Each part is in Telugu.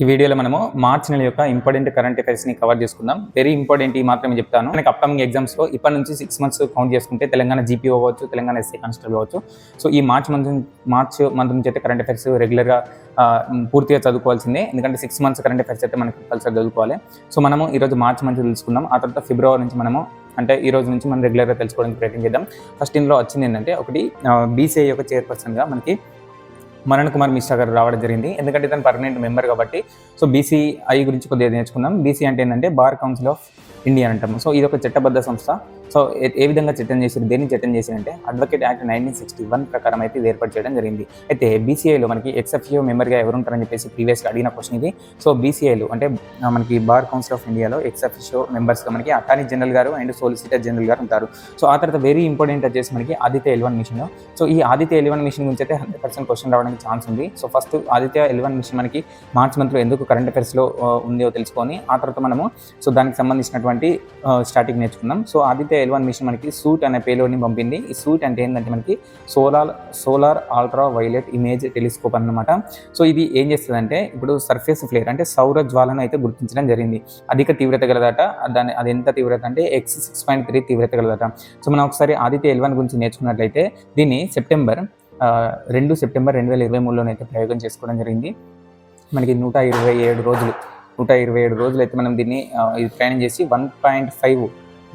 ఈ వీడియోలో మనము మార్చ్ నెల యొక్క ఇంపార్టెంట్ కరెంట్ అఫైర్స్ని కవర్ చేసుకుందాం. వెరీ ఇంపార్టెంట్ ఈ మాత్రమే చెప్తాను. మనకి అప్కమింగ్ ఎగ్జామ్స్లో ఇప్పటి నుంచి సిక్స్ మంత్స్ కౌంట్ చేసుకుంటే తెలంగాణ జీపీ అవ్వచ్చు తెలంగాణ ఎస్సీ కానిస్టేబుల్ అవ్వచ్చు. సో ఈ మార్చ్ మంత్ మార్చ్ మంత్ నుంచి అయితే కరెంట్ అఫైర్స్ రెగ్యులర్గా పూర్తిగా చదువుకోవాల్సిందే. ఎందుకంటే సిక్స్ మంత్స్ కరెంట్ అఫైర్స్ అయితే మనకి కంపల్సరీ చదువుకోవాలి. సో మనము ఈరోజు మార్చ్ మంత్ తెలుసుకుందాం. ఆ తర్వాత ఫిబ్రవరి నుంచి మనము అంటే ఈ రోజు నుంచి మనం రెగ్యులర్గా తెలుసుకోవడానికి ప్రయత్నం చేద్దాం. ఫస్ట్ ఇందులో వచ్చింది ఏంటంటే ఒకటి బీసీఐ యొక్క చైర్పర్సన్గా మనకి మరణ్ కుమార్ మిశ్రా గారు రావడం జరిగింది. ఎందుకంటే తను పర్మనెంట్ మెంబర్ కాబట్టి సో బీసీఐ గురించి కొద్దిగా నేర్చుకుందాం. బీసీ అంటే ఏంటంటే బార్ కౌన్సిల్ ఆఫ్ ఇండియా అంటాము. సో ఇది ఒక చట్టబద్ధ సంస్థ. సో ఏ- విధంగా చట్టం చేశారు దేన్ని చట్టం చేశారంటే advocate act nineteen sixty one ప్రకారం అయితే ఇది ఏర్పాటు చేయడం జరిగింది. అయితే బీసీఐలో మనకి ఎక్స్ఎఫ్ఓ మెంబర్గా ఎవరు ఉంటారని చెప్పేసి ప్రీవియస్గా అడిగిన క్వశ్చన్ ఇది. సో బీసీఐలో అంటే మనకి బార్ కౌన్సిల్ ఆఫ్ ఇండియాలో ఎక్స్ఎఫ్ఓ మెంబర్స్గా మనకి అటార్నీ జనరల్ గారు అండ్ సోలిసిటర్ జనరల్ గారు ఉంటారు. సో ఆ తర్వాత వెరీ ఇంపార్టెంట్ వచ్చేసి మనకి ఆదిత్య ఎల్వన్ మిషన్ సో ఈ ఆదిత్య ఎల్వన్ మిషన్ గురించి అయితే హండ్రెడ్ పర్సెంట్ క్వశ్చన్ రావడానికి ఛాన్స్ ఉంది. So first Aditya L one mission మనకి మార్చ్ మంత్లో ఎందుకు కరెంట్ అఫైర్స్లో ఉందో తెలుసుకొని ఆ తర్వాత మనము సో దానికి సంబంధించినటువంటి స్టార్టింగ్ నేర్చుకుందాం. So Aditya L one mission మనకి సూట్ అనే పేలోని పంపింది. ఈ సూట్ అంటే ఏంటంటే మనకి solar solar ultra violet image telescope అన్నమాట. సో ఇది ఏం చేస్తుందంటే ఇప్పుడు సర్ఫేస్ ఫ్లేర్ అంటే సౌర జ్వాలను అయితే గుర్తించడం జరిగింది. అధిక తీవ్రత గలదట దాని అది ఎంత తీవ్రత అంటే ఎక్స్ సిక్స్ పాయింట్ త్రీ తీవ్రత గలదట. సో మనం ఒకసారి ఆదిత్య ఎల్వన్ గురించి నేర్చుకున్నట్లయితే దీన్ని సెప్టెంబర్ రెండు సెప్టెంబర్ రెండు వేల ఇరవై మూడులోనైతే అయితే ప్రయోగం చేసుకోవడం జరిగింది. మనకి నూట ఇరవై ఏడు రోజులు నూట ఇరవై ఏడు రోజులు అయితే మనం దీన్ని ఇది ప్రయాణం చేసి one point five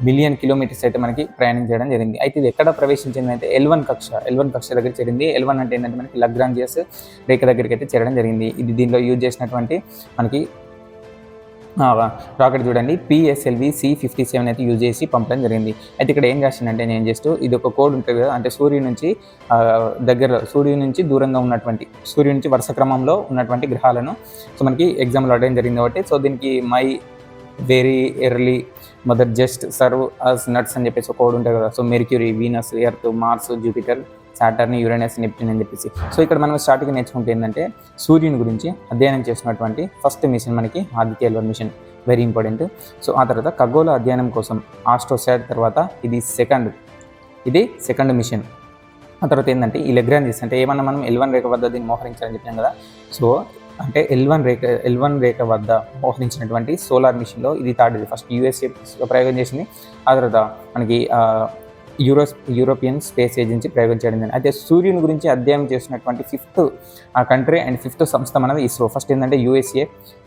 billion kilometres అయితే మనకి ప్రయాణం చేయడం జరిగింది. అయితే ఇది ఎక్కడ ప్రవేశించింది అయితే ఎల్వన్ కక్ష ఎల్వన్ కక్ష దగ్గర చేరింది. ఎల్వన్ అంటే ఏంటంటే మనకి లగ్రాంజియస్ రేఖ దగ్గరికి అయితే చేరడం జరిగింది. ఇది దీనిలో యూజ్ చేసినటువంటి మనకి రాకెట్ చూడండి. పిఎస్ఎల్వి సి ఫిఫ్టీ సెవెన్ అయితే యూజ్ చేసి పంపడం జరిగింది. అయితే ఇక్కడ ఏం రాసిందంటే నేను జస్ట్ ఇది ఒక కోడ్ ఉంటుంది కదా అంటే సూర్యుడి నుంచి దగ్గర సూర్యుడి నుంచి దూరంగా ఉన్నటువంటి సూర్యుడి నుంచి వరుస క్రమంలో ఉన్నటువంటి గ్రహాలను సో మనకి ఎగ్జామ్లో అడగడం జరిగింది కాబట్టి సో దీనికి my very early mother just serve us nuts అని చెప్పేసి ఒక కోడ్ ఉంటుంది కదా so Mercury Venus Earth Mars Jupiter Saturn Uranus Neptune అని చెప్పేసి. సో ఇక్కడ మనం స్టార్టింగ్ నేర్చుకుంటే ఏంటంటే సూర్యుని గురించి అధ్యయనం చేసినటువంటి ఫస్ట్ మిషన్ మనకి Aditya L one mission very important so ఆ తర్వాత ఖగోళ అధ్యయనం కోసం ఆస్ట్రోసాట్ తర్వాత ఇది సెకండ్ ఇది సెకండ్ మిషన్ ఆ తర్వాత ఏంటంటే ఈ లెగ్రాంజిస్ అంటే ఏమన్నా మనం ఎల్వన్ రేఖ వద్ద దీన్ని మోహరించాలని చెప్పాం కదా. సో అంటే ఎల్వన్ రేఖ ఎల్వన్ రేఖ వద్ద మోహరించినటువంటి సోలార్ మిషన్లో ఇది థర్డ్ ఫస్ట్ యూఎస్ఏ ప్రయోగం చేసింది. ఆ తర్వాత మనకి యూరో యూరోపియన్ స్పేస్ ఏజెన్సీ ప్రయోగం చేయడం జరిగింది. అయితే సూర్యుని గురించి అధ్యయనం చేసినటువంటి ఫిఫ్త్ ఆ కంట్రీ అండ్ ఫిఫ్త్ సంస్థ మనది ఇస్రో. ఫస్ట్ ఏంటంటే యూఎస్ఏ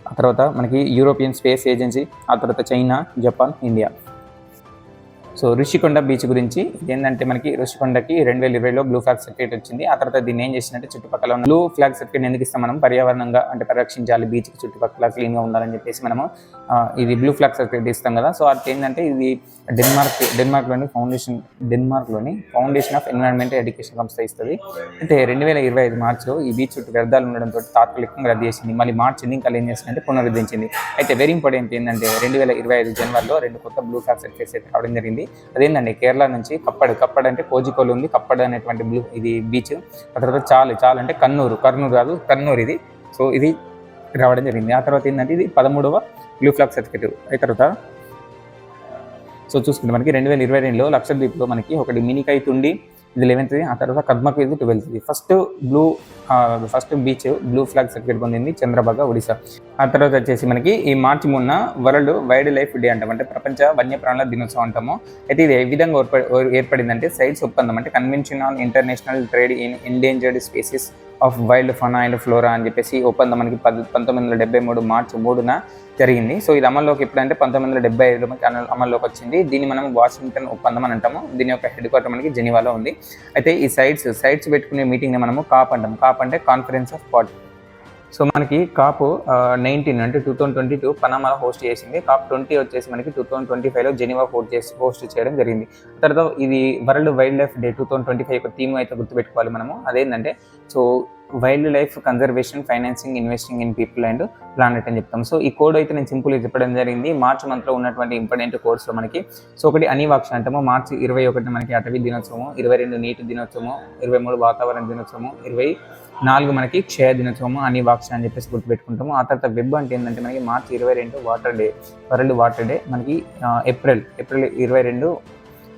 ఆ తర్వాత మనకి యూరోపియన్ స్పేస్ ఏజెన్సీ ఆ తర్వాత China Japan India. So Rushikonda beach గురించి ఏంటంటే మనకి రుషికొండకి రెండు వేల ఇరవైలో బ్లూ ఫ్లాగ్ సర్టిఫికేట్ వచ్చింది. ఆ తర్వాత దీన్ని ఏం చేసిందంటే చుట్టుపక్కల ఉన్న బ్లూ ఫ్లాగ్ సర్టిఫికేట్ ఎందుకు ఇస్తాం మనం? పర్యావరణంగా అంటే పరిరక్షించాలి బీచ్ చుట్టుపక్కల క్లీన్గా ఉండాలని చెప్పేసి మనము ఇది బ్లూ ఫ్లాగ్ సర్టిఫికేట్ ఇస్తాం కదా. సో అది ఏంటంటే ఇది డెన్మార్క్ డెన్మార్క్లోని ఫౌండేషన్ డెన్మార్క్లోని ఫౌండేషన్ ఆఫ్ ఎన్విరాన్మెంట్ ఎడ్యుకేషన్ సంస్థ ఇస్తుంది. అయితే రెండు వేల ఇరవై ఐదు మార్చిలో ఈ బీచ్ చుట్టూ వ్యర్థాలు ఉండడంతో తాత్కాలికంగా రద్దు చేసింది. మళ్ళీ మార్చ్ ఎన్నికలు ఏం చేసిందంటే పునరుద్ధరించింది. అయితే వెరీ ఇంపార్టెంట్ ఏంటంటే రెండు వేల ఇరవై ఐదు జనవరిలో రెండు కొత్త బ్లూ ఫ్లాగ్ సర్టిఫికేట్స్ అయితే రావడం జరిగింది. అదేంటండి కేరళ నుంచి కప్పడ్ కప్పడ్ అంటే కోజికోలు ఉంది కప్పడ్ అనేటువంటి బ్లూ ఇది బీచ్. ఆ తర్వాత చాలు చాలు అంటే కన్నూరు కర్నూరు కాదు కన్నూరు ఇది. సో ఇది రావడం జరిగింది. ఆ తర్వాత ఏంటంటే ఇది పదమూడవ బ్లూ ఫ్లాగ్ సర్టిఫికేట్. ఆ తర్వాత సో చూసుకుంటే మనకి రెండు వేల ఇరవై రెండులో లక్షద్వీప్లో మనకి ఒకటి మినికాయ తుండి ఇది లెవెన్త్ది ఆ తర్వాత కద్మక్ ఇది ట్వెల్త్ది first blue first beach blue flag certificate పొందింది చంద్రబాగ ఒడిశా. ఆ తర్వాత వచ్చేసి మనకి ఈ మార్చి మొన్న వరల్డ్ వైల్డ్ లైఫ్ డే అంటాం. అంటే ప్రపంచ వన్యప్రాణుల దినోత్సవం అంటాము. అయితే ఇది ఏ విధంగా ఏర్పడిందంటే సైన్స్ ఒప్పందం. అంటే convention on international trade in endangered species of wild fauna and flora అని చెప్పేసి ఒప్పందం మనకి పది పంతొమ్మిది వందల డెబ్బై మూడు మార్చి మూడున జరిగింది. సో ఇది అమల్లోకి ఎప్పుడంటే పంతొమ్మిది వందల డెబ్బై ఐదులో అమల్లోకి వచ్చింది. దీన్ని మనం వాషింగ్టన్ ఒప్పందం అని అంటాము. దీని యొక్క హెడ్ క్వార్టర్ మనకి జెనీవాలో ఉంది. అయితే ఈ సైట్స్ సైట్స్ పెట్టుకునే మీటింగ్ని మనము కాప్ అంటాం. కాప్ అంటే కాన్ఫరెన్స్ ఆఫ్ పార్టీ. సో మనకి కాప్ నైన్టీన్ అంటే టూ థౌసండ్ ట్వంటీ టూ పనామాలో హోస్ట్ చేసింది. కాప్ ట్వంటీ వచ్చేసి మనకి టూ థౌసండ్ ట్వంటీ ఫైవ్లో జెనీవా హోస్ట్ చేసి హోస్ట్ చేయడం జరిగింది. తర్వాత ఇది world wildlife day two thousand twenty five యొక్క థీమ్ అయితే గుర్తుపెట్టుకోవాలి మనము. అదేంటంటే so wildlife conservation financing investing in people and planet అని చెప్తాం. సో ఈ కోడ్ అయితే నేను సింపుల్గా చెప్పడం జరిగింది. మార్చ్ మంత్లో ఉన్నటువంటి ఇంపార్టెంట్ కోడ్స్లో మనకి సో ఒకటి అనివాక్ష అంటాము. మార్చి ఇరవై ఒకటి మనకి అటవీ దినోత్సవం ఇరవై రెండు నీటి దినోత్సవం ఇరవై మూడు వాతావరణ దినోత్సవం ఇరవై నాలుగు మనకి క్షయ దినోత్సవం అనివాక్ష అని చెప్పేసి గుర్తుపెట్టుకుంటాము. ఆ తర్వాత వెబ్ అంటే ఏంటంటే మనకి మార్చి ఇరవై రెండు water day world water day మనకి ఏప్రిల్ ఏప్రిల్ ఇరవై రెండు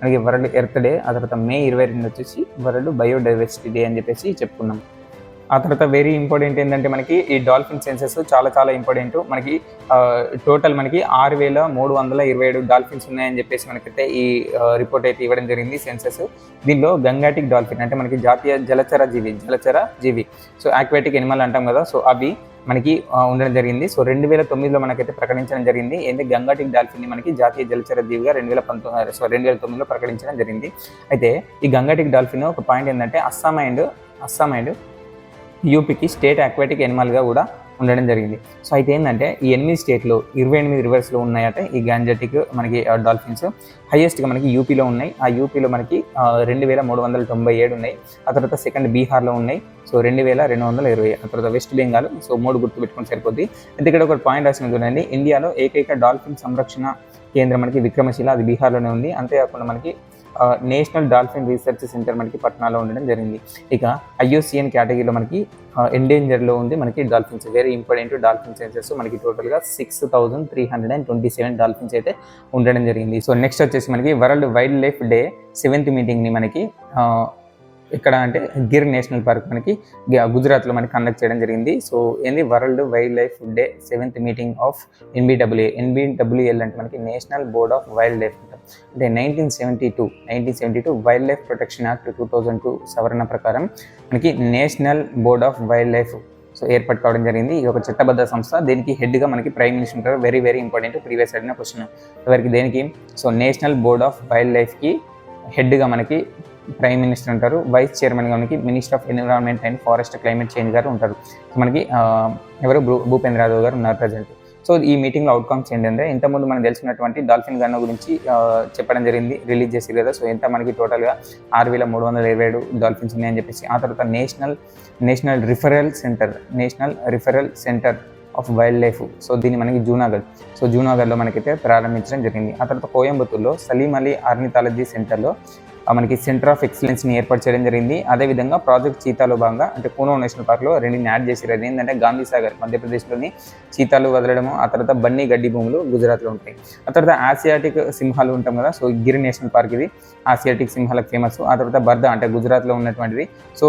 మనకి వరల్డ్ ఎర్త్ డే ఆ తర్వాత మే ఇరవై రెండు వచ్చేసి వరల్డ్ బయోడైవర్సిటీ డే అని చెప్పేసి చెప్పుకున్నాం. ఆ తర్వాత వెరీ ఇంపార్టెంట్ ఏంటంటే మనకి ఈ డాల్ఫిన్ సెన్సెస్ చాలా చాలా ఇంపార్టెంట్ మనకి టోటల్ మనకి ఆరు వేల మూడు వందల ఇరవై ఏడు డాల్ఫిన్స్ ఉన్నాయని చెప్పేసి మనకైతే ఈ రిపోర్ట్ అయితే ఇవ్వడం జరిగింది సెన్సెస్ దీనిలో గంగాటిక్ డాల్ఫిన్ అంటే మనకి జాతీయ జలచర జీవి జలచర జీవి. సో ఆక్వాటిక్ ఎనిమల్ అంటాం కదా సో అవి మనకి ఉండడం జరిగింది. సో రెండు వేల తొమ్మిదిలో మనకైతే ప్రకటించడం జరిగింది. ఏంటి గంగాటిక్ డాల్ఫిన్ని మనకి జాతీయ జలచర జీవిగా రెండు వేల పంతొమ్మిది సో రెండు వేల తొమ్మిదిలో ప్రకటించడం జరిగింది. అయితే ఈ గంగాటిక్ డాల్ఫిన్ ఒక పాయింట్ ఏంటంటే అస్సాం అండ్ అస్సాం అండ్ యూపీకి స్టేట్ అక్వాటిక్ ఎనిమల్గా కూడా ఉండడం జరిగింది. సో అయితే ఏంటంటే ఈ ఎనిమిది స్టేట్లో ఇరవై ఎనిమిది రివర్స్లో ఉన్నాయట. ఈ గాంజటిక్ మనకి డాల్ఫిన్స్ హైయెస్ట్గా మనకి యూపీలో ఉన్నాయి. ఆ యూపీలో మనకి రెండు వేల మూడు వందల తొంభై ఏడు ఉన్నాయి. ఆ తర్వాత సెకండ్ బీహార్లో ఉన్నాయి. సో రెండు వేల రెండు వందల ఇరవై. ఆ తర్వాత వెస్ట్ బెంగాల్ సో మూడు గుర్తు పెట్టుకుని సరిపోద్ది. అయితే ఇక్కడ ఒక పాయింట్ రాసిన చూడండి ఇండియాలో ఏకైక డాల్ఫిన్ సంరక్షణ కేంద్రం మనకి విక్రమశిల. అది బీహార్లోనే ఉంది. అంతేకాకుండా మనకి నేషనల్ డాల్ఫిన్ రీసెర్చ్ సెంటర్ మనకి పట్నాలో ఉండడం జరిగింది. ఇక ఐఓసిఎన్ కేటగిరీలో మనకి ఎండేంజర్లో ఉంది మనకి dolphins. Very important dolphin census మనకి టోటల్గా six thousand three hundred and twenty seven dolphins అయితే ఉండడం జరిగింది. సో నెక్స్ట్ వచ్చేసి మనకి world wild life day seventh మీటింగ్ని మనకి ఇక్కడ అంటే గిర్ నేషనల్ పార్క్ మనకి గుజరాత్లో మనకి కండక్ట్ చేయడం జరిగింది. సో ఏంది? World wild life day seventh meeting of NBWA NBWL అంటే మనకి national board of wild life అంటాం. అంటే nineteen seventy two nineteen seventy two wild life protection act two thousand two సవరణ ప్రకారం మనకి national board of wild life so ఏర్పాటు కావడం జరిగింది. ఇది ఒక చట్టబద్ధ సంస్థ. దీనికి హెడ్గా మనకి ప్రైమ్ మినిస్టర్ ఉంటారు. వెరీ వెరీ ఇంపార్టెంట్ ప్రీవియస్ అడిగిన క్వశ్చన్. ఎవరికి? దేనికి? So national board of wild లైఫ్కి హెడ్గా మనకి ప్రైమ్ మినిస్టర్ ఉంటారు వైస్ చైర్మన్ గారికి minister of environment and forest climate change గారు ఉంటారు. మనకి ఎవరు? భూ భూపేంద్ర యాదవ్ గారు ఉన్నారు ప్రజెంట్ సో ఈ మీటింగ్లో అవుట్కమ్స్ ఏంటంటే ఇంతకుముందు మనకు తెలిసినటువంటి డాల్ఫిన్ గన్న గురించి చెప్పడం జరిగింది రిలీజ్ చేసి కదా. సో ఎంత మనకి టోటల్గా ఆరు వేల మూడు వందల ఇరవై ఏడు డాల్ఫిన్స్ ఉన్నాయని చెప్పేసి ఆ తర్వాత national national referral centre national referral centre of wild life so దీన్ని మనకి జూనాగఢ్. సో జూనాగఢ్లో మనకైతే ప్రారంభించడం జరిగింది. ఆ తర్వాత కోయంబత్తూర్లో సలీం అలీ ఆర్నిథాలజీ సెంటర్లో మనకి సెంటర్ ఆఫ్ ఎక్సలెన్స్ని ఏర్పాటు చేయడం జరిగింది. అదేవిధంగా ప్రాజెక్ట్ చీతాలో భాగంగా అంటే కూనో నేషనల్ పార్క్లో రెండింటిని యాడ్ చేసి అది ఏంటంటే గాంధీ సాగర్ మధ్యప్రదేశ్లోని చీతాలు వదలడము ఆ తర్వాత బన్నీ గడ్డి భూములు గుజరాత్లో ఉంటాయి. ఆ తర్వాత ఆసియాటిక్ సింహాలు ఉంటాం కదా సో గిరి నేషనల్ పార్క్ ఇది. ఆసియాటిక్ సింహాలకు ఫేమస్ ఆ తర్వాత బర్దా అంటే గుజరాత్లో ఉన్నటువంటిది. సో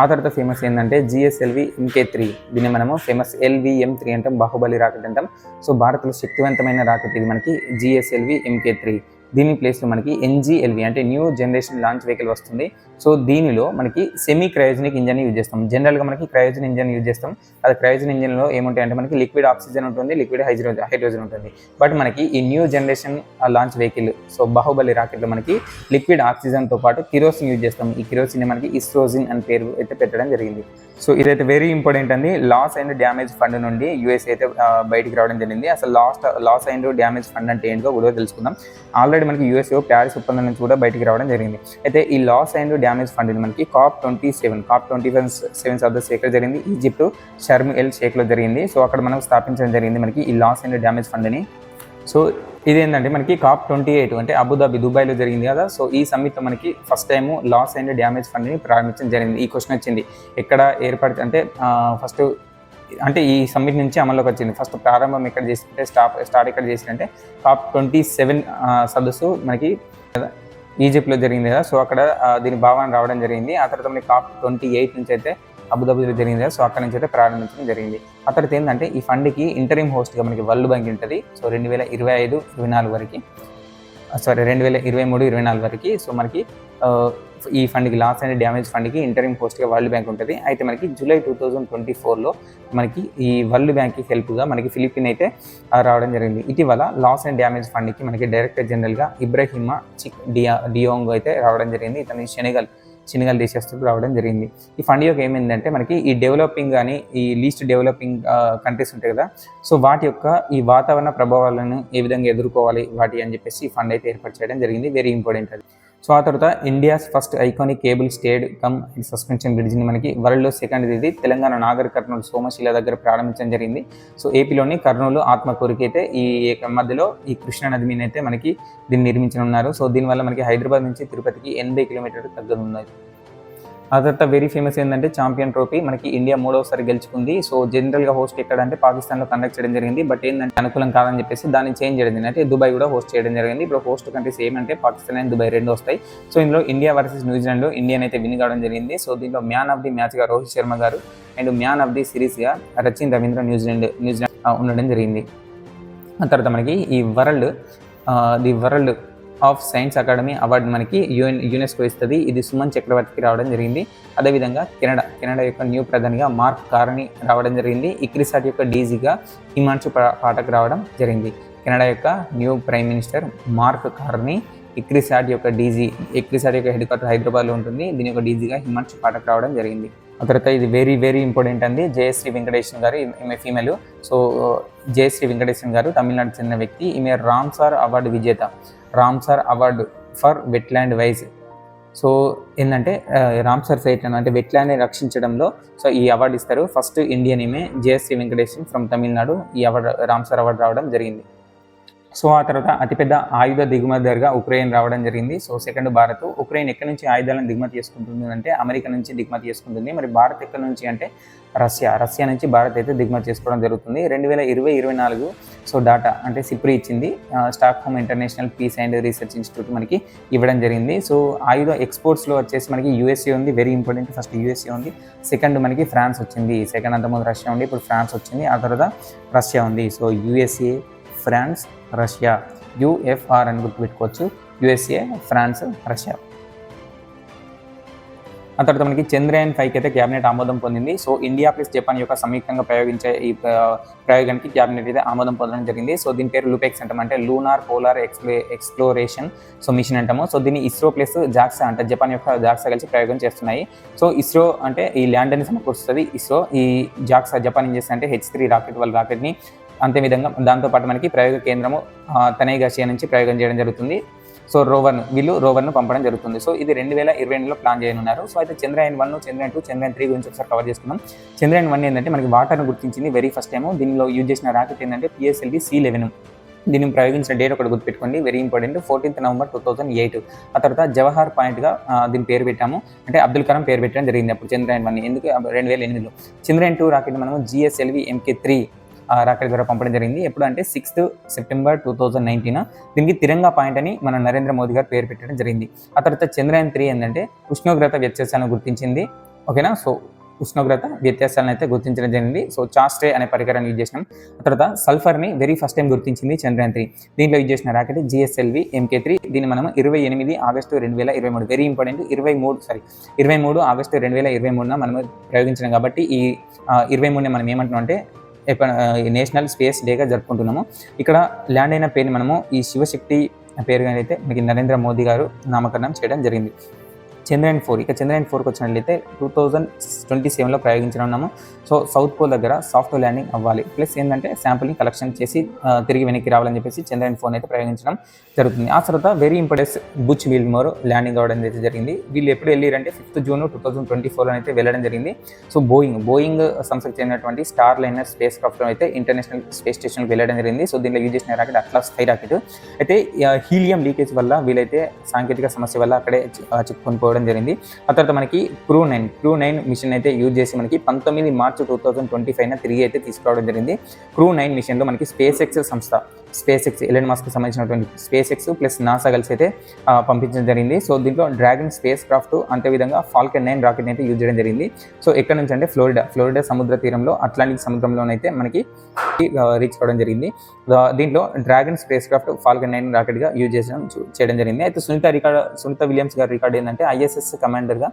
ఆ తర్వాత ఫేమస్ ఏంటంటే జిఎస్ఎల్వి ఎంకే త్రీ దీన్ని మనము ఫేమస్ ఎల్విఎం త్రీ అంటాం బాహుబలి రాకెట్ అంటాం. సో భారత్లో శక్తివంతమైన రాకెట్ ఇది మనకి జిఎస్ఎల్వి ఎంకే త్రీ దీని ప్లేస్లో మనకి ఎన్జిఎల్వి అంటే న్యూ జనరేషన్ లాంచ్ వెహికల్ వస్తుంది. సో దీనిలో మనకి సెమీ క్రయోజనిక్ ఇంజన్ యూజ్ చేస్తాం. జనరల్గా మనకి క్రయోజన్ ఇంజన్ యూజ్ చేస్తాం. అది క్రయోజన్ ఇంజన్లో ఏముంటాయి అంటే మనకి లిక్విడ్ ఆక్సిజన్ ఉంటుంది లిక్విడ్ హైడ్రోజన్ హైడ్రోజన్ ఉంటుంది. బట్ మనకి ఈ new generation launch vehicle so Baahubali రాకెట్లో మనకి లిక్విడ్ ఆక్సిజన్తో పాటు కిరోసిన్ యూజ్ చేస్తాం. ఈ కిరోసిన్ మనకి ఇస్రోజిన్ అని పేరు అయితే పెట్టడం జరిగింది. సో ఇదైతే వెరీ ఇంపార్టెంట్ అండి. లాస్ అండ్ డ్యామేజ్ ఫండ్ నుండి యూఎస్ అయితే బయటికి రావడం జరిగింది. అసలు last loss and damage fund అంటే ఏంటో కూడా తెలుసుకుందాం. ఆల్రెడీ మనకి యూఎస్ఓ ప్యారిస్ ఒప్పందం నుంచి కూడా బయటికి రావడం జరిగింది. అయితే ఈ లాస్ అండ్ డ్యామేజ్ ఫండ్ ఇది మనకి. COP twenty seven COP twenty seven seven the ఎక్కడ జరిగింది ఈజిప్ట్ షర్మ్ ఎల్ షేక్లో జరిగింది. సో అక్కడ మనం స్థాపించడం జరిగింది మనకి ఈ లాస్ అండ్ డ్యామేజ్ ఫండ్ని సో ఇదేంటంటే మనకి కాప్ ట్వంటీ ఎయిట్ అంటే అబుదాబి దుబాయ్లో జరిగింది కదా. సో ఈ సమ్మిట్లో మనకి first time loss and damage ఫండ్ని ప్రారంభించడం జరిగింది. ఈ క్వశ్చన్ వచ్చింది. ఎక్కడ ఏర్పడితే అంటే ఫస్ట్ అంటే ఈ సమ్మిట్ నుంచి అమల్లోకి వచ్చింది. ఫస్ట్ ప్రారంభం ఎక్కడ చేసింటే స్టాప్ స్టార్ట్ ఎక్కడ చేసిందంటే కాప్ ట్వంటీ సెవెన్ సదస్సు మనకి ఈజిప్ట్లో జరిగింది కదా. సో అక్కడ దీని భావాన్ని రావడం జరిగింది. ఆ తర్వాత మనకి కాప్ ట్వంటీ ఎయిట్ నుంచి అయితే అబుదాబీలో జరిగింది కదా. సో అక్కడ నుంచి అయితే ప్రారంభించడం జరిగింది. ఆ తర్వాత ఏంటంటే ఈ ఫండ్కి ఇంటరీమ్ హోస్ట్గా మనకి వరల్డ్ బ్యాంక్ ఉంటుంది. సో రెండు వేల ఇరవై ఐదు ఇరవై నాలుగు వరకు సారీ రెండు వేల ఇరవై మూడు ఇరవై నాలుగు వరకు. సో మనకి ఈ ఫండ్కి లాస్ అండ్ డ్యామేజ్ ఫండ్కి ఇంటరింగ్ పోస్ట్గా వరల్డ్ బ్యాంక్ ఉంటుంది. అయితే మనకి జూలై టూ థౌజండ్ ట్వంటీ ఫోర్లో మనకి ఈ వరల్డ్ బ్యాంక్కి హెల్ప్గా మనకి ఫిలిపిన్ అయితే రావడం జరిగింది. ఇటీవల లాస్ అండ్ డ్యామేజ్ ఫండ్కి మనకి డైరెక్టర్ జనరల్గా ఇబ్రహీమా చిక్ డియా డియోంగ్ అయితే రావడం జరిగింది. ఇతని శనిగల్ సెనెగల్ దేశస్తుడు రావడం జరిగింది. ఈ ఫండ్ యొక్క ఏమైందంటే మనకి ఈ డెవలపింగ్ కానీ ఈ లీస్ట్ డెవలపింగ్ కంట్రీస్ ఉంటాయి కదా సో వాటి యొక్క ఈ వాతావరణ ప్రభావాలను ఏ విధంగా ఎదుర్కోవాలి వాటి అని చెప్పేసి ఈ ఫండ్ అయితే ఏర్పాటు చేయడం జరిగింది. వెరీ ఇంపార్టెంట్ అది. సో ఆ తర్వాత India's first iconic cable stayed cum suspension బ్రిడ్జ్ని మనకి వరల్డ్లో సెకండ్ ఇది. తెలంగాణ నాగర్ కర్నూలు సోమశిల దగ్గర ప్రారంభించడం జరిగింది. సో ఏపీలోని కర్నూలు ఆత్మకూరుకి అయితే ఈ మధ్యలో ఈ కృష్ణా నది మీద అయితే మనకి దీన్ని నిర్మించనున్నారు. సో దీనివల్ల మనకి హైదరాబాద్ నుంచి తిరుపతికి ఎనభై కిలోమీటర్లు తగ్గనున్నది ఆ తర్వాత వెరీ ఫేమస్ ఏంటంటే ఛాంపియన్ ట్రోఫీ మనకి ఇండియా మూడవసారి గెలుచుకుంది. సో జనరల్గా హోస్ట్ ఎక్కడ అంటే పాకిస్తాన్లో కండక్ట్ చేయడం జరిగింది. బట్ ఏంటంటే అనుకూలం కాదని చెప్పేసి దాన్ని చేంజ్ చేయడం జరిగింది. అంటే దుబాయ్ కూడా హోస్ట్ చేయడం జరిగింది. ఇప్పుడు హోస్ట్ కంట్రీస్ ఏమంటే పాకిస్తాన్ అండ్ దుబాయ్ రెండు వస్తాయి. సో ఇందులో India versus New Zealand India అయితే విన్ కావడం జరిగింది. సో దీంట్లో మ్యాన్ ఆఫ్ ది మ్యాచ్గా రోహిత్ శర్మ గారు and man of the సిరీస్గా Rachin Ravindra New Zealand New Zealand ఉండడం జరిగింది. ఆ తర్వాత మనకి ఈ world the world of science academy award మనకి యుఎన్ యునెస్కో ఇస్తుంది. ఇది సుమన్ చక్రవర్తికి రావడం జరిగింది. అదేవిధంగా కెనడా కెనడా యొక్క న్యూ ప్రధానిగా మార్క్ కార్ని రావడం జరిగింది. ఇక్రిసాట్ యొక్క డీజీగా హిమాంశు పా- పాఠక్ రావడం జరిగింది. కెనడా యొక్క new prime minister Mark Carney ICRISAT యొక్క డీజీ ఇక్రిసాట్ యొక్క హెడ్ క్వార్టర్ హైదరాబాద్లో ఉంటుంది. దీని యొక్క డీజీగా హిమాంశు పాఠక్ రావడం జరిగింది. ఆ తర్వాత ఇది వెరీ వెరీ ఇంపార్టెంట్ అండి. జయశ్రీ వెంకటేశ్వర గారు ఈమె ఫీమేల్. సో జయశ్రీ వెంకటేశ్వర గారు తమిళనాడు చెందిన వ్యక్తి. ఈమె రామ్సార్ అవార్డు విజేత. Ramsar award for wetland wise. So ఏంటంటే రామ్సర్ సైట్ అంటే వెట్లాండ్ని రక్షించడంలో సో ఈ అవార్డు ఇస్తారు. ఫస్ట్ ఇండియన్ ఈమె జయశ్రీ వెంకటేశ్వర ఫ్రమ్ తమిళనాడు. ఈ అవార్డు రామ్సర్ అవార్డు రావడం జరిగింది. సో ఆ తర్వాత అతిపెద్ద ఆయుధ దిగుమతిదారుగా ఉక్రెయిన్ రావడం జరిగింది. సో సెకండ్ భారత్ ఉక్రెయిన్ ఎక్కడి నుంచి ఆయుధాలను దిగుమతి చేసుకుంటుంది అంటే అమెరికా నుంచి దిగుమతి చేసుకుంటుంది. మరి భారత్ ఎక్కడి నుంచి అంటే రష్యా. రష్యా నుంచి భారత్ అయితే దిగుమతి చేసుకోవడం జరుగుతుంది. రెండు వేల ఇరవై ఇరవై నాలుగు సో డాటా అంటే సిప్రి ఇచ్చింది. Stockholm international peace and research institute మనకి ఇవ్వడం జరిగింది. సో ఆయుధ ఎక్స్పోర్ట్స్లో వచ్చేసి మనకి యూఎస్ఏ ఉంది. Very important. ఫస్ట్ యూఎస్ఏ ఉంది. సెకండ్ మనకి ఫ్రాన్స్ వచ్చింది. సెకండ్ అంతకుముందు రష్యా ఉంది. ఇప్పుడు ఫ్రాన్స్ వచ్చింది. ఆ తర్వాత రష్యా ఉంది. So USA France Russia UFR అని గుర్తుపెట్టుకోవచ్చు. USA France Russia. ఆ తర్వాత మనకి చంద్రయాన్ ఫైవ్కి అయితే క్యాబినెట్ ఆమోదం పొందింది. సో ఇండియా ప్లస్ జపాన్ యొక్క సంయుక్తంగా ప్రయోగించే ఈ ప్రయోగానికి క్యాబినెట్ అయితే ఆమోదం పొందడం జరిగింది. సో దీని పేరు లూపెక్స్ అంటాం అంటే lunar polar ఎక్స్ప్లే exploration so mission అంటాము. సో దీన్ని ఇస్రో ప్లస్ జాక్సా అంటే జపాన్ యొక్క జాక్సా కలిసి ప్రయోగం చేస్తున్నాయి. సో ఇస్రో అంటే ఈ ల్యాండర్ని సమకూరుస్తుంది. ఇస్రో ఈ జాక్సా జపాన్ ఏం చేస్తుంది అంటే హెచ్ త్రీ రాకెట్ వాళ్ళ రాకెట్ని అంతే విధంగా దాంతోపాటు మనకి ప్రయోగ కేంద్రము తనేగాషియా నుంచి ప్రయోగం చేయడం జరుగుతుంది. సో రోవర్ను వీళ్ళు రోవర్ను పంపడం జరుగుతుంది. సో ఇది రెండు వేల ఇరవై రెండులో ప్లాన్ చేయనున్నారు. సో అయితే Chandrayaan one Chandrayaan two Chandrayaan three గురించి ఒకసారి కవర్ చేసుకున్నాం చంద్రయాన్ వన్ ఏంటంటే మనకి వాటర్ను గుర్తించింది వెరీ ఫస్ట్ టైం దీనిలో యూజ్ చేసిన రాకెట్ ఏంటంటే పిఎస్ఎల్వి సి లెవెన్ దీన్ని ప్రయోగించిన డేట్ ఒకటి గుర్తుపెట్టుకోండి. Very important fourteenth November two thousand eight ఆ తర్వాత జవహర్ పాయింట్గా దీని పేరు పెట్టాము. అంటే అబ్దుల్ కలాం పేరు పెట్టడం జరిగింది అప్పుడు చంద్రయాన్ వన్. ఎందుకు? రెండు వేల ఎనిమిదిలో. చంద్రయాన్ టూ రాకెట్ మనము జిఎస్ఎల్వి ఎంకే త్రీ రాకెట్ ద్వారా పంపడం జరిగింది. ఎప్పుడు అంటే sixth September two thousand nineteen దీనికి తిరంగా పాయింట్ అని మన నరేంద్ర మోదీ గారు పేరు పెట్టడం జరిగింది. ఆ తర్వాత చంద్రయాన్ త్రీ ఏంటంటే ఉష్ణోగ్రత వ్యత్యాసాలను గుర్తించింది. ఓకేనా? సో ఉష్ణోగ్రత వ్యత్యాసాలను అయితే గుర్తించడం జరిగింది. సో చాస్ట్రే అనే పరికరాన్ని యూజ్ చేసినాం. ఆ తర్వాత సల్ఫర్ని వెరీ ఫస్ట్ టైం గుర్తించింది చంద్రయాన్ త్రీ. దీంట్లో యూజ్ చేసిన రాకెట్ జిఎస్ఎల్వి ఎంకే త్రీ. దీన్ని మనం ఇరవై ఎనిమిది ఆగస్టు రెండు వేల ఇరవై మూడు వెరీ ఇంపార్టెంట్ ఇరవై మూడు సారీ ఇరవై మూడు ఆగస్టు రెండు వేల ఇరవై మూడున మనం ప్రయోగించినాం కాబట్టి ఈ ఇరవై మూడుని మనం ఏమంటున్నాం అంటే నేషనల్ స్పేస్ డేగా జరుపుకుంటున్నాము. ఇక్కడ ల్యాండ్ అయిన పేరుని మనము ఈ శివశక్తి పేరుగానైతే అయితే మనకి నరేంద్ర మోదీ గారు నామకరణం చేయడం జరిగింది. చంద్రయాన్ ఫోర్ ఇక చంద్రయాన్ ఫోర్కి వచ్చినట్లయితే టూ థౌజండ్ ట్వంటీ సెవెన్లో ప్రయోగించనున్నాము. సో సౌత్ పోల్ దగ్గర సాఫ్ట్ ల్యాండింగ్ అవ్వాలి. ప్లస్ ఏంటంటే శాంపుల్ని కలెక్షన్ చేసి తిరిగి వెనక్కి రావాలని చెప్పేసి చంద్రయాన్ ఫోన్ అయితే ప్రయోగించడం జరుగుతుంది. ఆ తర్వాత very importance Butch Wilmore landing అవ్వడం అయితే జరిగింది. వీళ్ళు ఎప్పుడు వెళ్ళారంటే fifth June two thousand twenty ఫోర్లో అయితే వెళ్ళడం జరిగింది. సో బోయింగ్ బోయింగ్ సంస్థకు చెందినటువంటి స్టార్ లైనర్ స్పేస్ క్రాఫ్ట్ అయితే ఇంటర్నేషనల్ స్పేస్ స్టేషన్కి వెళ్ళడం జరిగింది. సో దీనిలో యూజ్ చేసిన రాకెట్ అట్లా స్కై రాకెట్ అయితే హీలియం లీకేజ్ వల్ల వీలైతే సాంకేతిక సమస్య వల్ల అక్కడే చిక్కుకొని పోవడం జరిగింది. ఆ తర్వాత మనకి crew nine crew nine mission అయితే యూజ్ చేసి మనకి పంతొమ్మిది మార్చి టూ థౌసండ్ ట్వంటీ ఫైవ్న తిరిగి అయితే తీసుకురావడం జరిగింది. క్రూ నైన్ మిషన్లో మనకి స్పేస్ ఎక్స్ సంస్థ స్పేస్ ఎక్స్ ఎలెన్ మాస్క్ సంబంధించినటువంటి స్పేస్ ఎక్స్ ప్లస్ నాసా కలిసి అయితే పంపించడం జరిగింది. సో దీంట్లో డ్రాగన్ స్పేస్ క్రాఫ్ట్ అంతేవిధంగా ఫాల్కన్ నైన్ రాకెట్ అయితే యూజ్ చేయడం జరిగింది. సో ఎక్కడ నుంచి అంటే ఫ్లోరిడా ఫ్లోరిడా సముద్ర తీరంలో అట్లాంటిక్ సముద్రంలోనైతే మనకి రీచ్ కావడం జరిగింది. దీంట్లో Dragon spacecraft Falcon nine రాకెట్గా యూజ్ చేసడం చేయడం జరిగింది. అయితే సునీత రికార్డ్ సునీత విలియమ్స్ గారి రికార్డ్ ఏంటంటే ఐఎస్ఎస్ కమాండర్గా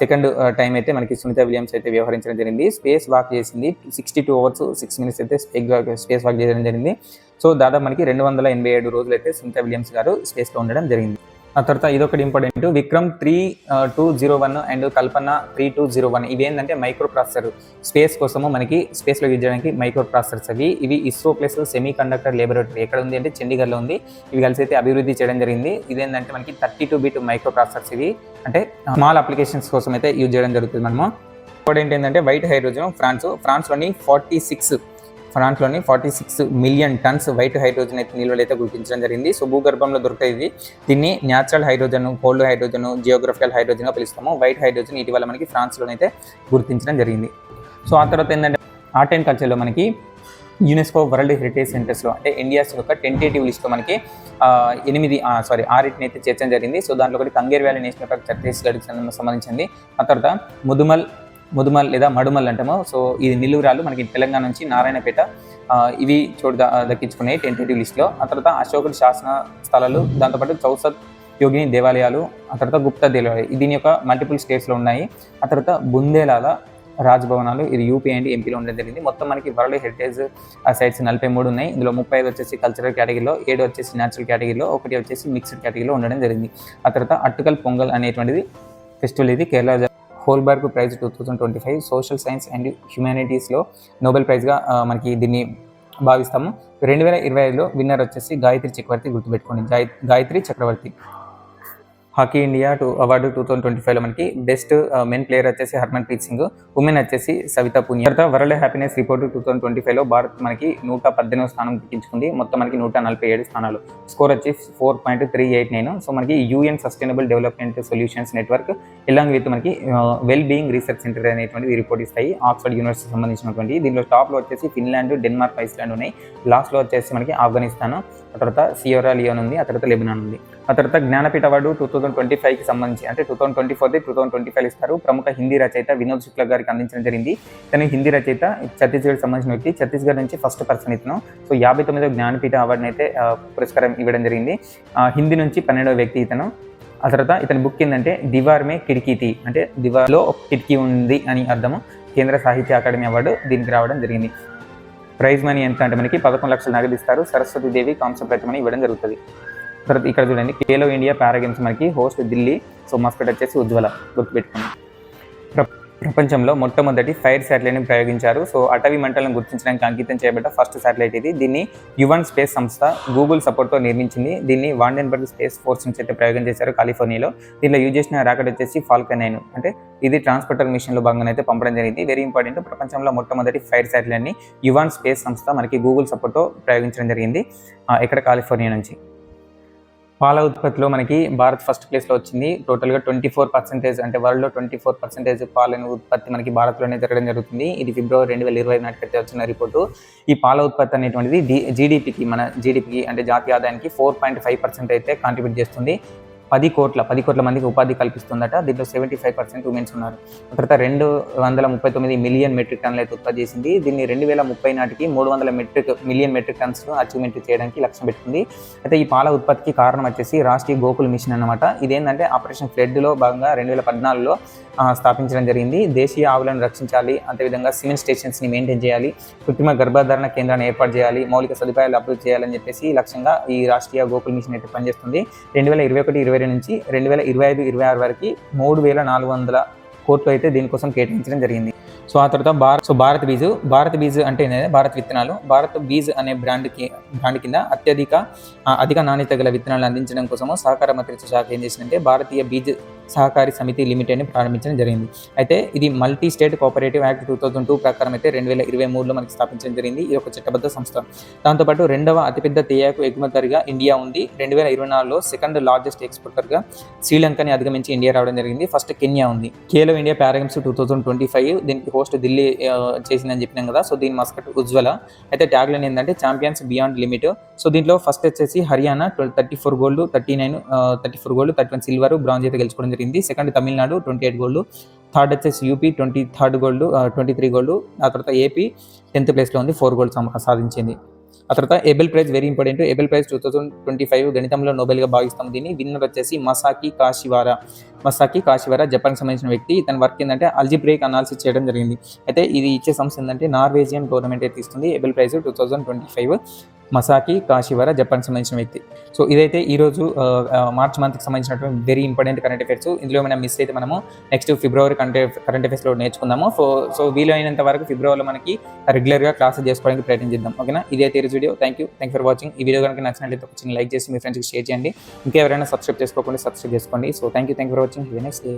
సెకండ్ టైం అయితే మనకి సునీత విలియమ్స్ అయితే వ్యవహరించడం జరిగింది. స్పేస్ వాక్ చేసింది sixty two hours six minutes అయితే స్పేస్ వాక్ చేయడం జరిగింది. సో దాదాపు మనకి రెండు వందల ఎనభై ఏడు రోజులు అయితే సునీత విలియమ్స్ గారు స్పేస్లో ఉండడం జరిగింది. ఆ తర్వాత ఇదొకటి important Vikram three two zero one and Kalpana three two zero one ఇవి ఏంటంటే మైక్రో ప్రాసెసర్ స్పేస్ కోసము మనకి స్పేస్లో యూజ్ చేయడానికి మైక్రో ప్రాసెసర్స్ అవి. ఇవి ISRO plus semiconductor laboratory ఎక్కడ ఉంది అంటే చండీగఢ్లో ఉంది. ఇవి కలిసి అయితే అభివృద్ధి చేయడం జరిగింది. ఇదేంటంటే మనకి thirty two bit microprocessors ఇవి. అంటే స్మాల్ అప్లికేషన్స్ కోసం అయితే యూజ్ చేయడం జరుగుతుంది మనము. ఇంపార్టెంట్ ఏంటంటే వైట్ హైడ్రోజన్ ఫ్రాన్స్ ఫ్రాన్స్లోని forty six ఫ్రాన్స్లోని forty six million tons white hydrogen అయితే నిల్వలు అయితే గుర్తించడం జరిగింది. సో భూగర్భంలో దొరికేది దీన్ని natural hydrogen cold hydrogen geographical హైడ్రోజన్గా పిలుస్తాము. వైట్ హైడ్రోజన్ ఇటీవల మనకి ఫ్రాన్స్లోనైతే గుర్తించడం జరిగింది. సో ఆ తర్వాత ఏంటంటే ఆర్ట్ అండ్ కల్చర్లో మనకి యునెస్కో వరల్డ్ హెరిటేజ్ సెంటర్స్లో అంటే ఇండియాస్ యొక్క టెంటేటివ్ లిస్ట్లో మనకి ఎనిమిది సారీ ఆరిటిని అయితే చేర్చడం జరిగింది. సో దాంట్లో ఒకటి కంగేర్ వ్యాలీ నేషనల్ పార్క్ ఛత్తీస్గఢ్కి సంబంధించింది. ఆ తర్వాత ముదుమల్ ముదుమల్ లేదా మడుమల్ అంటాము. సో ఇది నిలువురాలు మనకి తెలంగాణ నుంచి నారాయణపేట ఇవి చోటు ద- దక్కించుకున్నాయి టెంటేటివ్ లిస్ట్లో ఆ తర్వాత అశోకుడి శాసన స్థలాలు దాంతోపాటు చౌసత్ యోగిని దేవాలయాలు ఆ తర్వాత గుప్తా దేవాలయాలు. దీని యొక్క మల్టిపుల్ స్టేట్స్లో ఉన్నాయి. ఆ తర్వాత బుందేలాల రాజభవనాలు ఇది యూపీ అండ్ ఎంపీలో ఉండడం జరిగింది. మొత్తం మనకి వరల్డ్ హెరిటేజ్ సైట్స్ నలభై మూడు ఉన్నాయి. ఇందులో ముప్పై ఐదు వచ్చేసి కల్చరల్ కేటగిరీలో ఏడు వచ్చేసి న్యాచురల్ కేటగిరీలో ఒకటి వచ్చేసి మిక్స్డ్ కేటగిరీలో ఉండడం జరిగింది. ఆ తర్వాత అట్టుకల్ పొంగల్ అనేటువంటిది ఫెస్టివల్ ఇది. Kerala Holberg prize two thousand twenty five social science and హ్యుమానిటీస్లో Nobel ప్రైజ్గా మనకి దీన్ని భావిస్తాము. రెండు వేల ఇరవై ఐదులో విన్నర్ వచ్చేసి గాయత్రి చక్రవర్తి గుర్తుపెట్టుకోండి. Gayatri Chakravarthy. Hockey India to award two thousand twenty ఫైవ్లో మనకి బెస్ట్ మెన్ ప్లేయర్ వచ్చేసి హర్మన్ ప్రీత్ సింగ్ ఉమెన్ వచ్చేసి సవిత పునియా. తర్వాత world happiness report two thousand twenty ఫైవ్లో భారత్ మనకి నూట పద్దెనిమిది స్థానం దక్కించుకుంది మొత్తం మనకి నూట నలభై ఏడు స్థానాలు. స్కోర్ వచ్చి four point three eight nine so మనకి UN sustainable development solutions network along with మనకి వెల్ బీయింగ్ రీసెర్చ్ సెంటర్ అనేటువంటి రిపోర్ట్ ఇస్తాయి. ఆక్స్ఫర్డ్ యూనివర్సిటీ సంబంధించినటువంటి. దీనిలో టాప్లో వచ్చేసి ఫిన్లాండ్ డెన్మార్క్ ఐస్లాండ్ ఉన్నాయి. లాస్ట్లో వచ్చేసి మనకి ఆఫ్ఘనిస్తాన్ ఆ తర్వాత సియోరా లియోన్ ఉంది ఆ తర్వాత లెబనాన్ ఉంది. ఆ తర్వాత Jnanpith award two thousand twenty ఫైవ్కి సంబంధించి అంటే టూ థౌసండ్ ట్వంటీ ఫోర్ది టూ థౌసండ్ ట్వంటీ ఫైవ్ ఇస్తారు. ప్రముఖ హిందీ రచయిత వినోద్ శుక్లా గారికి అందించడం జరిగింది. తను హిందీ రచయిత ఛత్తీస్గఢ్ సంబంధించిన వ్యక్తి. ఛత్తీస్గఢ్ నుంచి ఫస్ట్ పర్సన్ ఇతను. సో యాభై తొమ్మిదో జ్ఞానపీఠ అవార్డుని అయితే పురస్కారం ఇవ్వడం జరిగింది. హిందీ నుంచి పన్నెండవ వ్యక్తి ఇతను. ఆ తర్వాత ఇతని బుక్ ఏంటంటే దివార్ మే కిటికీతి. అంటే దివార్లో ఒక కిటికీ ఉంది అని అర్థము. కేంద్ర సాహిత్య అకాడమీ అవార్డు దీనికి రావడం జరిగింది. ప్రైజ్ మనీ ఎంత అంటే మనకి పదకొండు లక్షలు నగదు ఇస్తారు. సరస్వతి దేవి కాంస్య ప్రతిమని ఇవ్వడం జరుగుతుంది. తర్వాత ఇక్కడ చూడండి ఖేలో ఇండియా పారాగేమ్స్ మనకి హోస్ట్ ఢిల్లీ. సో మస్కట్ వచ్చేసి ఉజ్వల గుర్తుపెట్టుకోండి. ప్ర- ప్రపంచంలో మొట్టమొదటి ఫైర్ శాటిలైట్ని ప్రయోగించారు. సో అటవీ మంటలను గుర్తించడానికి అంకితం చేయబడ్డ ఫస్ట్ శాటిలైట్ ఇది. దీన్ని యువన్ స్పేస్ సంస్థ గూగుల్ సపోర్ట్తో నిర్మించింది. దీన్ని వాండెన్బర్గ్ స్పేస్ ఫోర్స్ నుంచి అయితే ప్రయోగం చేశారు కాలిఫోర్నియాలో దీనిలో యూజ్ చేసిన రాకెట్ వచ్చేసి ఫాల్కన్ నైన్. అంటే ఇది ట్రాన్స్పోర్టర్ మిషన్లో భాగంగా అయితే పంపడం జరిగింది. వెరీ ఇంపార్టెంట్ ప్రపంచంలో మొట్టమొదటి ఫైర్ శాటిలైట్ని యువాన్ స్పేస్ సంస్థ మనకి గూగుల్ సపోర్ట్తో ప్రయోగించడం జరిగింది. ఇక్కడ కాలిఫోర్నియా నుంచి? పాల ఉత్పత్తిలో మనకి భారత్ ఫస్ట్ ప్లేస్లో వచ్చింది. టోటల్గా ట్వంటీ ఫోర్ పర్సెంటేజ్ అంటే వరల్డ్లో ట్వంటీ ఫోర్ పర్సెంటేజ్ పాలను ఉత్పత్తి మనకి భారత్లోనే జరగడం జరుగుతుంది. ఇది ఫిబ్రవరి రెండు వేల ఇరవై నాటికైతే వచ్చిన రిపోర్టు. ఈ పాల ఉత్పత్తి అనేటువంటిది జీడిపికి మన జీడిపికి అంటే జాతీయ ఆదాయానికి ఫోర్ పాయింట్ ఫైవ్ పర్సెంట్ అయితే కాంట్రిబ్యూట్ చేస్తుంది. పది కోట్ల పది కోట్ల మందికి ఉపాధి కల్పిస్తుందట. దీంట్లో సెవెంటీ ఫైవ్ పర్సెంట్ ఉమెన్స్ ఉన్నారు. తర్వాత రెండు వందల ముప్పై తొమ్మిది మిలియన్ మెట్రిక్ టన్లు అయితే ఉత్పత్తి చేసింది. దీన్ని రెండు వేల ముప్పై నాటికి మూడు వందల metric million metric tons achievement చేయడానికి లక్ష్యం పెట్టుకుంది. అయితే ఈ పాల ఉత్పత్తికి కారణం వచ్చేసి రాష్ట్రీయ గోకుల్ మిషన్ అన్నమాట. ఇదేంటంటే ఆపరేషన్ ఫ్లడ్లో భాగంగా రెండు వేల పద్నాలుగులో స్థాపించడం జరిగింది. దేశీయ ఆవులను రక్షించాలి అదేవిధంగా సిమెంట్ స్టేషన్స్ని మెయింటైన్ చేయాలి కృత్రిమ గర్భధారణ కేంద్రాన్ని ఏర్పాటు చేయాలి మౌలిక సదుపాయాలు అభివృద్ధి చేయాలని చెప్పేసి లక్ష్యంగా ఈ రాష్ట్రీయ గోకుల్ మిషన్ అయితే పనిచేస్తుంది. రెండు వేల ఇరవై ఒకటి ఇరవై రెండు నుంచి రెండు వేల ఇరవై ఐదు ఇరవై ఆరు వరకు మూడు వేల నాలుగు వందల కోట్లు అయితే దీనికోసం కేటాయించడం జరిగింది. సో ఆ తర్వాత భారత్ సో భారత్ బీజ్ భారత్ బీజు అంటే భారత్ విత్తనాలు. భారత్ బీజ్ అనే బ్రాండ్కి బ్రాండ్ కింద అత్యధిక అధిక నాణ్యత గల విత్తనాలు అందించడం కోసము సహకార మంత్రిత్వ శాఖ ఏం చేసిందంటే భారతీయ బీజ్ సహకారి సమితి లిమిటెడ్ని ప్రారంభించడం జరిగింది. అయితే ఇది multi state cooperative act two thousand two ప్రకారం అయితే రెండు వేల ఇరవై మూడులో మనకి స్థాపించడం జరిగింది. ఇది ఒక చట్టబద్ధ సంస్థ. దాంతోపాటు రెండవ అతిపెద్ద తేయాకు ఎగుమతిగా ఇండియా ఉంది. రెండు వేల ఇరవై నాలుగులో సెకండ్ లార్జెస్ట్ ఎక్స్పోర్టర్గా శ్రీలంకని అధిగమించి ఇండియా రావడం జరిగింది. ఫస్ట్ కెన్యా ఉంది. Khelo India para games two thousand twenty five దీనికి హోస్ట్ ఢిల్లీ చేసిందని చెప్పినాం కదా. సో దీని మస్కట్ ఉజ్వల. అయితే ట్యాగ్లైన్ ఏంటంటే ఛాంపియన్స్ బియాండ్ లిమిట్. సో దీంట్లో ఫస్ట్ వచ్చేసి Haryana twelve thirty four gold thirty nine thirty four gold thirty one silver bronze అయితే గెలుచుకోవడం జరిగింది. Second Tamil Nadu twenty eight gold third వచ్చేసి UP twenty third gold twenty three gold ఆ తర్వాత ఏపీ టెన్త్ ప్లేస్లో ఉంది ఫోర్ గోల్డ్ సాధించింది. ఆ తర్వాత Abel prize very important. Abel prize two thousand twenty five గణితంలో నోబెల్గా భావిస్తాం దీన్ని విన్నర్ వచ్చేసి మసాకి కాశివారా. మసాకి కాశివారా జపాన్కి సంబంధించిన వ్యక్తి. తన వర్క్ ఏంటంటే అల్జిబ్రేక్ అనాలిసిస్ చేయడం జరిగింది. అయితే ఇది ఇచ్చే సంస్థ ఏంటంటే నార్వేజియన్ గవర్నమెంట్ అయితే ఇస్తుంది Abel prize two thousand twenty five. Masaki Kashiwara జపాన్కి సంబంధించిన వ్యక్తి. సో ఇదైతే ఈరోజు మార్చ్ మంత్కి సంబంధించినటువంటి వెరీ ఇంపార్టెంట్ కరెంట్ అఫేర్స్ ఇందులో ఏమైనా మిస్ అయితే మనము నెక్స్ట్ ఫిబ్రవరి కరెంట్ కరెంట్ అఫేర్స్లో నేర్చుకుందాము. సో సో వీలైనంత వరకు ఫిబ్రవరిలో మనకి రెగ్యులర్గా క్లాసెస్ చేసుకోవడానికి ప్రయత్నించిద్దాం ఓకేనా ఇదైతే ఈరోజు video thank you thank for watching ఈ వీడియో కనుక నచ్చినట్లయితే ఒక చిన్న లైక్ చేసి మీ ఫ్రెండ్స్కి షేర్ చేయండి. ఇంకా ఎవరైనా సబ్స్క్రైబ్ చేసుకోకుండా సబ్స్క్రైబ్ చేసుకోండి. So thank you thank for watching next day